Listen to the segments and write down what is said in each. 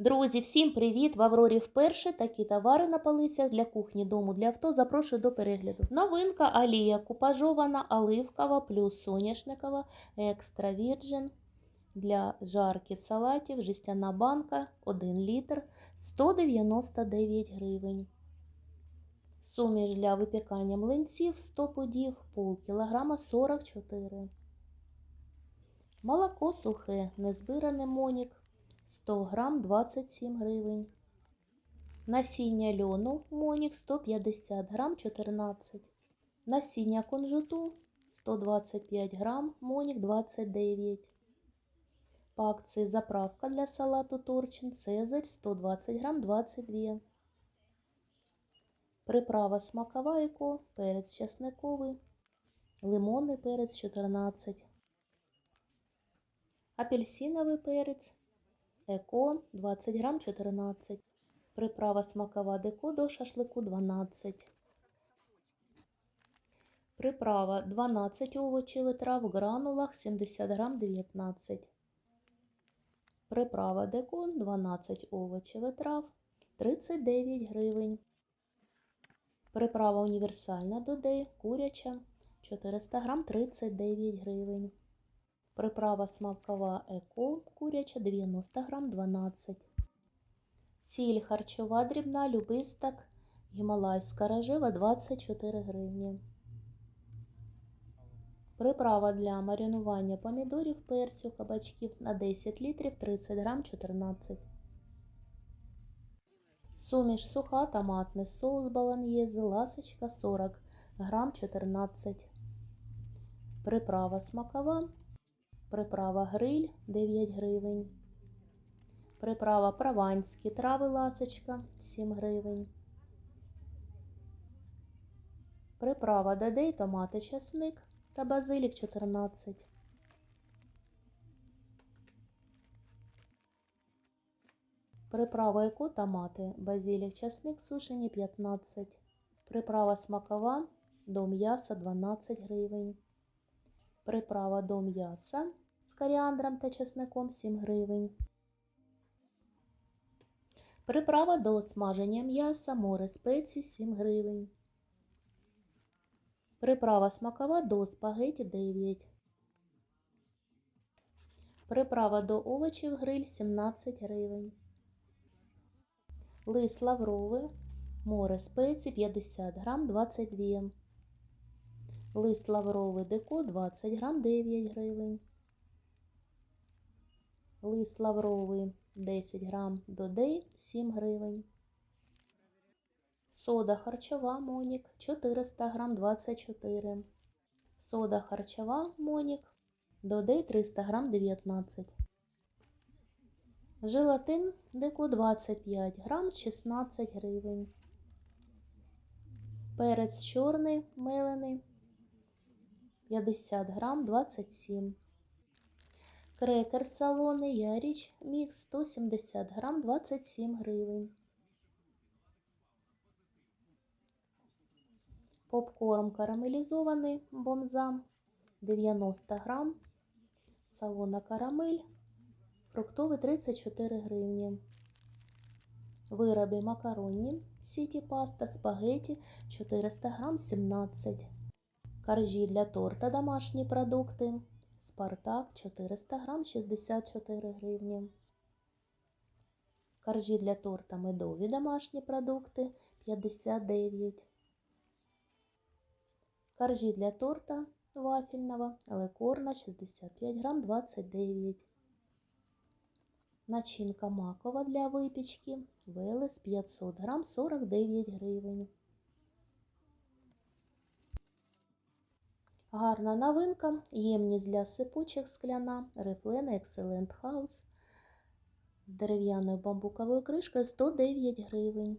Друзі, всім привіт! В Аврорі вперше такі товари на полицях для кухні, дому, для авто. Запрошую до перегляду. Новинка Алія купажована, оливкова плюс соняшникова, екстра вірджин для жарки салатів, жестяна банка 1 літр 199 гривень. Суміш для випікання млинців 100 подів, пол кілограма 44. Молоко сухе, незбиране монік 100 грам 27 гривень. Насіння льону монік 150 грам 14. Насіння кунжуту 125 грам монік 29. По заправка для салату торчин Цезарь 120 грам 22. Приправа смакова еко, перець чесниковий, лимонний перець 14. Апельсиновий перець Еко 20 грам 14. Приправа смакова деко до шашлику 12. Приправа 12 овочів і трав гранулах 70 грам 19. Приправа деко 12 овочів і трав 39 гривень. Приправа універсальна додей куряча 400 грам 39 гривень. Приправа смакова еко куряча 90 грам 12. Сіль харчова дрібна любисток гімалайська рожева 24 гривні. Приправа для маринування помідорів, перцю, кабачків на 10 літрів 30 грам 14. Суміш суха, томатний соус баланьєзе, ласочка 40 грам 14. Приправа смакова Приправа гриль 9 гривень. Приправа прованські трави ласочка 7 гривень. Приправа дадей, томати, часник та базилік 14. Приправа еко томати, базилік, часник сушені 15. Приправа смакова до м'яса 12 гривень. Приправа до м'яса з коріандром та чесником 7 гривень. Приправа до смаження м'яса, море спецій 7 гривень. Приправа смакова до спагеті 9. Приправа до овочів гриль 17 гривень. Лист лавровий, море спецій 50 грам 22. Лист лавровий деко 20 грам 9 гривень. Лист лавровий 10 грам додей 7 гривень. Сода харчова Монік 400 грам 24. Сода харчова Монік додей 300 грам 19. Желатин деко 25 грам 16 гривень. Перець чорний мелений 50 грам 27. Крекер салони Яріч мікс 170 грам 27 гривень. Попкорн карамелізований бомзам 90 грам. Салона карамель. Фруктовий 34 гривні. Вироби макаронні сіті паста, спагеті 400 грам 17 Коржі для торта домашні продукти. Спартак 400 грам 64 гривні. Коржі для торта медові домашні продукти 59. Коржі для торта вафельного лекорна 65 грам 29. Начинка макова для випічки. Велес 500 грам 49 гривень. Гарна новинка, ємність для сипучих скляна, Reflene Excellent House з дерев'яною бамбуковою кришкою 109 гривень.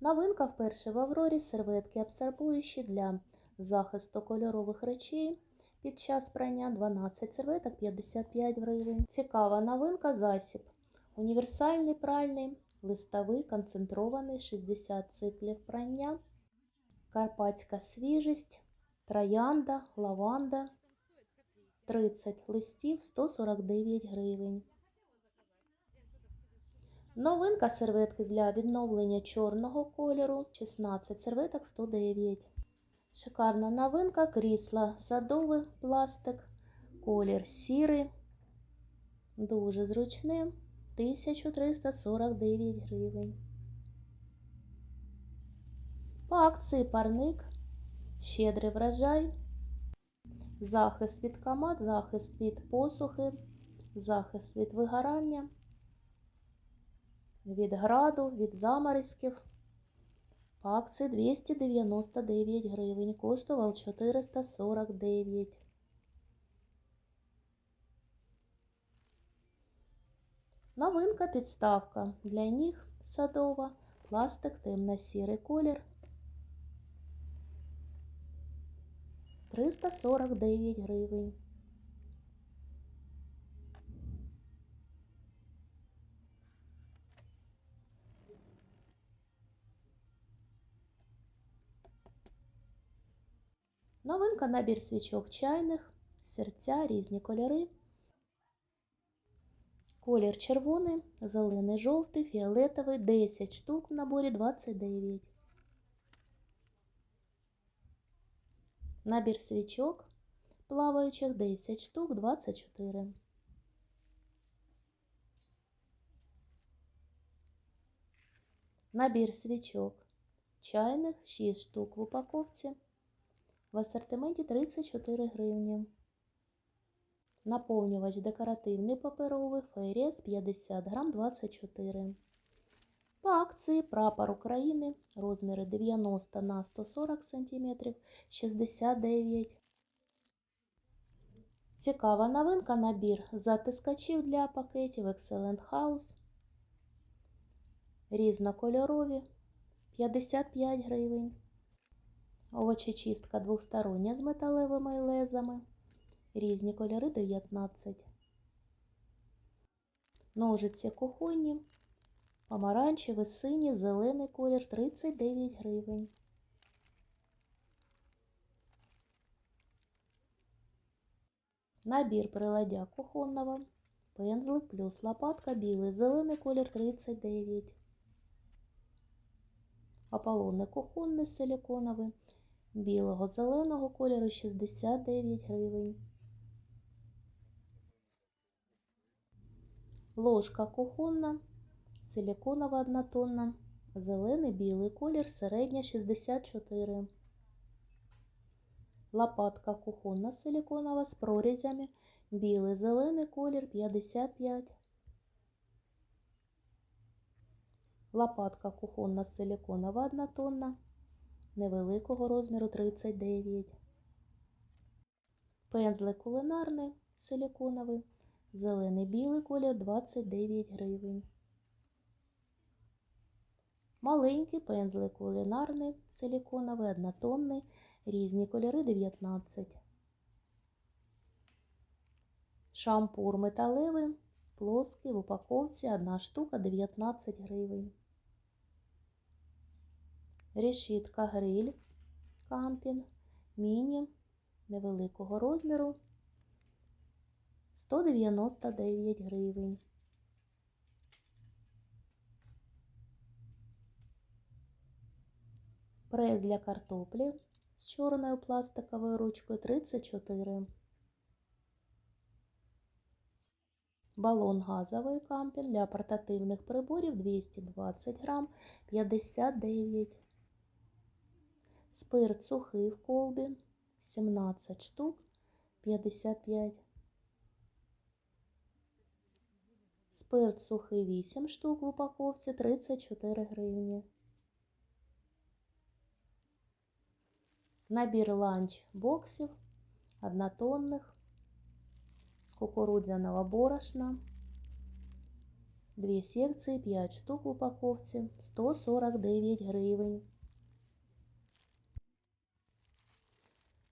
Новинка вперше в Аврорі серветки абсорбуючі для захисту кольорових речей. Під час прання 12 серветок 55 гривень. Цікава новинка засіб. Універсальний пральний, листовий, концентрований 60 циклів прання. Карпатська свіжість. Троянда, лаванда 30 листів 149 гривень. Новинка серветки для відновлення чорного кольору. 16 серветок 109. Шикарна новинка крісла садове пластик. Колір сірий. Дуже зручне. 1349 гривень. По акції парник. Щедрий врожай. Захист від комат, захист від посухи, захист від вигорання, від граду, від заморозків. По акції 299 гривень, коштував 449. Новинка підставка для ніг садова, пластик темно-сірий колір. 349 гривень. Новинка набір свічок чайних, серця, різні кольори. Колір червоний, зелений, жовтий, фіолетовий, 10 штук в наборі 29. Набір свічок плаваючих 10 штук 24. Набір свічок чайних 6 штук в упаковці. В асортименті 34 гривні. Наповнювач декоративний паперовий Феріас 50 грам 24. Акції прапор України розміри 90 на 140 см 69. Цікава новинка набір затискачів для пакетів Excellent House. Різнокольорові 55 гривень. Овочечистка двостороння з металевими лезами. Різні кольори 19. Ножиці кухонні. Помаранчевий, синій, зелений колір 39 гривень. Набір приладдя кухонного. Пензлик плюс лопатка білий, зелений колір 39. Аполлонний кухонний силиконовий. Білого зеленого кольору 69 гривень. Ложка кухонна силиконова однотонна, зелений білий колір, середня 64. Лопатка кухонна силиконова з прорізями, білий зелений колір 55. Лопатка кухонна силиконова однотонна, невеликого розміру 39. Пензлик кулинарний силиконовий, зелений білий колір 29 гривень. Маленький пензлик кулінарний, силіконовий, однотонний, різні кольори 19. Шампур металевий, плоский в упаковці одна штука 19 гривень. Решітка гриль кампін, міні невеликого розміру 199 гривень. Прес для картоплі з чорною пластиковою ручкою 34. Балон газовий кампін для портативних приборів 220 грам 59. Спирт сухий в колбі 17 штук 55. Спирт сухий 8 штук в упаковці 34 гривні. Набір ланч боксів однотонних з кукурудзяного борошна. Дві секції, 5 штук в упаковці, 149 гривень.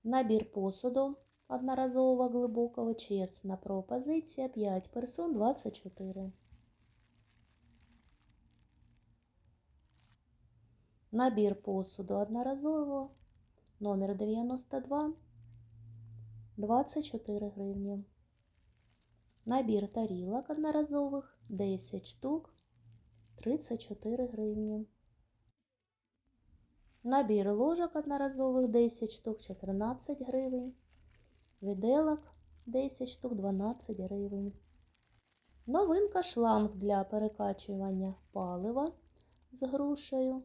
Набір посуду одноразового глибокого чесна пропозиція 5 персон 24. Набір посуду одноразового номер 92 24 гривні. Набір тарілок одноразових 10 штук 34 гривні. Набір ложок одноразових 10 штук 14 гривень. Виделок 10 штук 12 гривень. Новинка шланг для перекачування палива з грушею.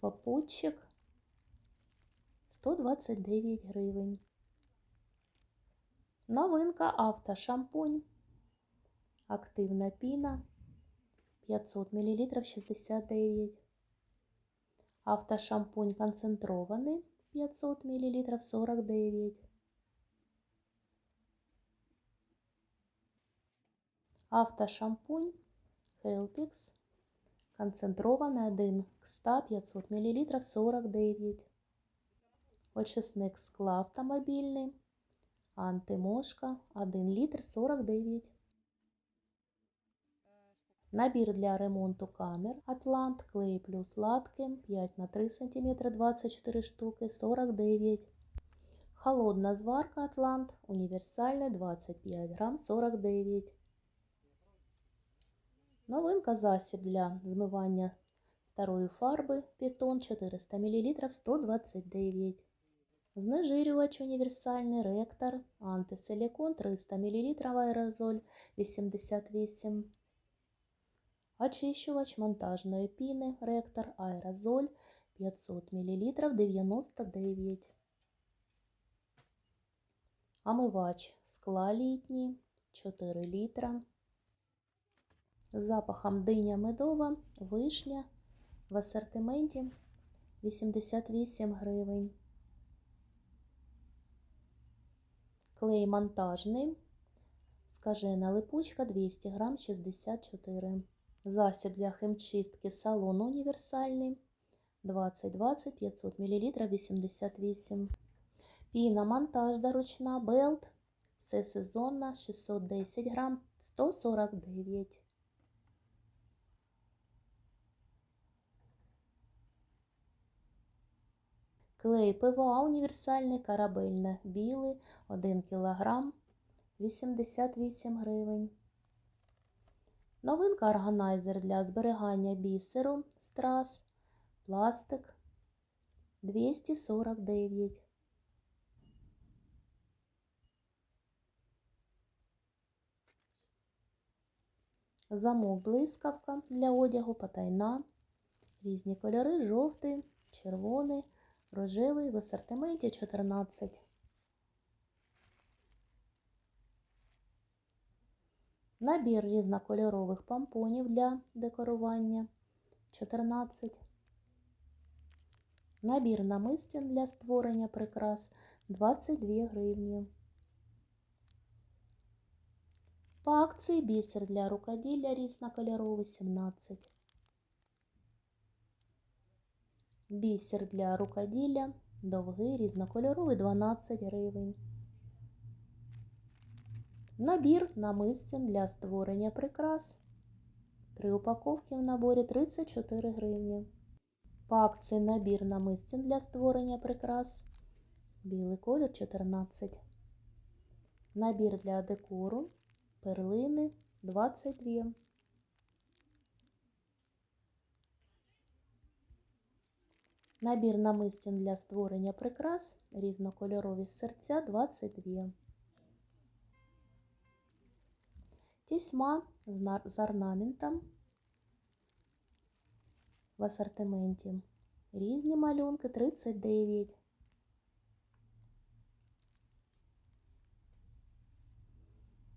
Попутчик 129 гривень. Новинка автошампунь. Активна піна 500 мл 69. Автошампунь концентрований 500 мл 49. Автошампунь Helpix концентрований 1 к 100 500 мл 49. Очисник скла автомобільний. Антимошка 1 літр 49. Набір для ремонту камер Атлант, клей плюс латки 5 на 3 см 24 штуки 49. Холодна зварка Атлант універсальний 25 грам 49. Новинка засіб для змивання старої фарби Пітон 400 мл 129. Знежирювач універсальний ректор антисилікон 300 мл аерозоль 88. Очищувач монтажної піни ректор аерозоль 500 мл 99. Омивач скла літній 4 літра. З запахом диня медова, вишня в асортименті 88 гривень. Клей монтажний, скажена липучка 200 грам 64. Засіб для химчистки салон універсальний 20-20 500 мл 88. Піна монтажна ручна белт. Все сезонна 610 грам 149. Клей ПВА універсальний корабельне білий 1 кг 88 гривень. Новинка органайзер для зберігання бісеру страс, пластик 249. Замок блискавка для одягу потайна. Різні кольори жовтий, червоний, рожевий в асортименті 14. Набір різнокольорових помпонів для декорування 14. Набір намистин для створення прикрас 22 гривні. По акції бісер для рукоділля різнокольоровий 17. Бісер для рукоділля довгий різнокольоровий 12 гривень. Набір намистин для створення прикрас. Три упаковки в наборі 34 гривні. По акції набір намистин для створення прикрас. Білий колір 14. Набір для декору. Перлини 22. Набір намистин для створення прикрас. Різнокольорові серця 22. Тісьма з орнаментом в асортименті. Різні малюнки 39.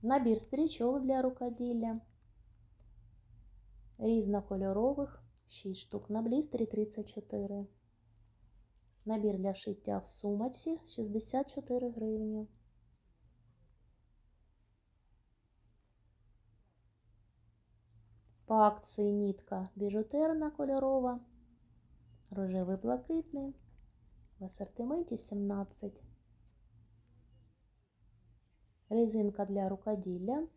Набір стрічок для рукоділля. Різнокольорових 6 штук на блістері 34. Набір для шиття в сумочці 64 гривні. По акції нітка біжутерна кольорова, рожевий блакитний, в асортименті 17. Резинка для рукоділля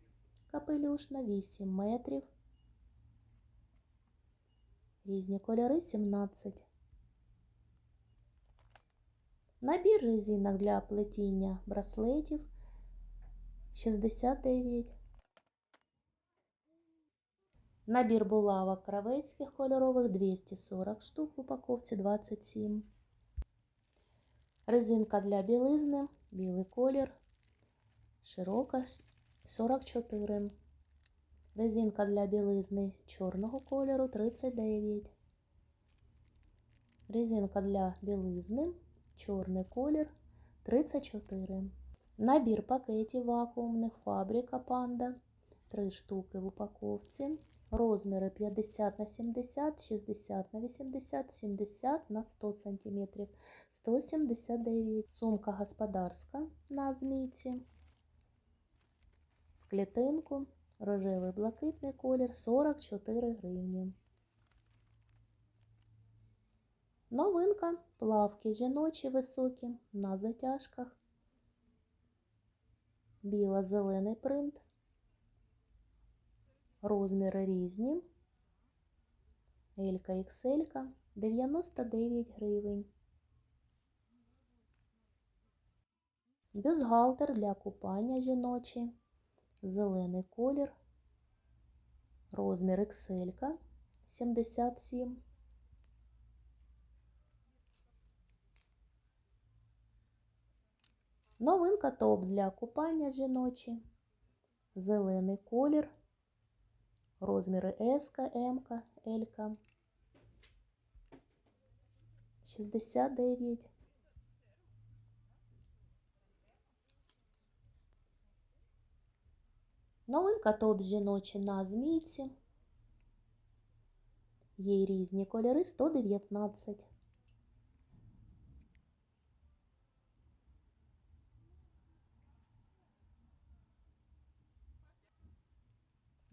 капелюшна 8 метрів. Різні кольори 17. Набір резинок для плетіння браслетів 69. Набір булавок кравецьких кольорових 240 штук в упаковці 27. Резинка для білизни, білий колір, широка 44. Резинка для білизни чорного кольору 39. Резинка для білизни, чорний колір 34. Набір пакетів вакуумних фабрика Панда 3 штуки в упаковці. Розміри 50 на 70, 60 на 80, 70 на 100 см, 179. Сумка господарська на змійці. В клітинку рожевий блакитний колір 44 гривні. Новинка плавки жіночі високі на затяжках. Біло-зелений принт. Розміри різні. Елька XL 99 гривень. Бюстгальтер для купання жіночий. Зелений колір. Розмір XL 77. Новинка топ для купання жіночі. Зелений колір. Розміри S, М, Л. 69. Новинка топ жіночі на змійці. Є різні кольори 119.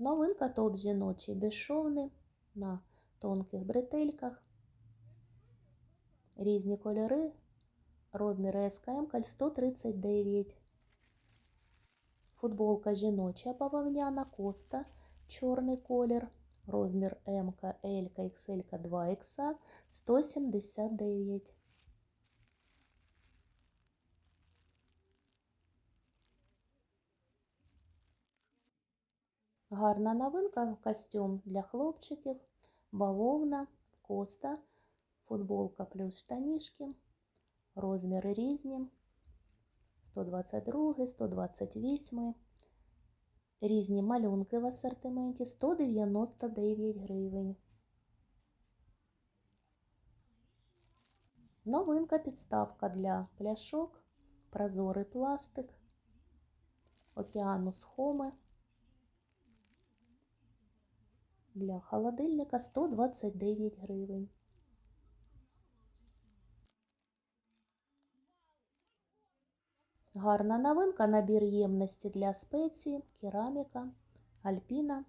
Новинка топ жіночий безшовний на тонких бретельках. Різні кольори. Розміри СКМ 139. Футболка жіноча бавовняна коста, чорний колір. Розмір М, Л, XL, 2Х 179. Гарна новинка костюм для хлопчиків, бавовна, коста, футболка плюс штанішки, розміри різні, 122, 128, різні малюнки в асортименті, 199 гривень. Новинка підставка для пляшок, прозорий пластик, океанус Хоме. Для холодильника 129 гривень. Гарна новинка набір ємності для спеції, кераміка, альпіна,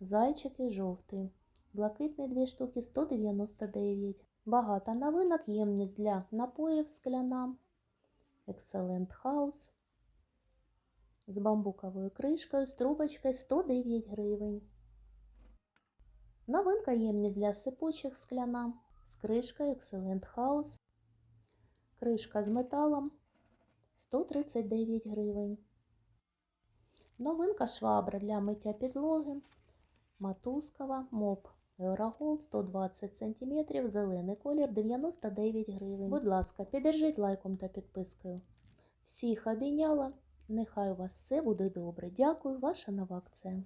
зайчики жовтий. Блакитний 2 штуки 199. Багато новинок, ємність для напоїв скляна. Excellent House. З бамбуковою кришкою, з трубочкою 109 гривень. Новинка ємність для сипучих скляна з кришкою Excellent House. Кришка з металом 139 гривень. Новинка швабра для миття підлоги. Матускова моп Eurogol 120 см, зелений колір 99 гривень. Будь ласка, піддержіть лайком та підпискою. Всіх обійняла. Нехай у вас все буде добре. Дякую, ваша нова акція.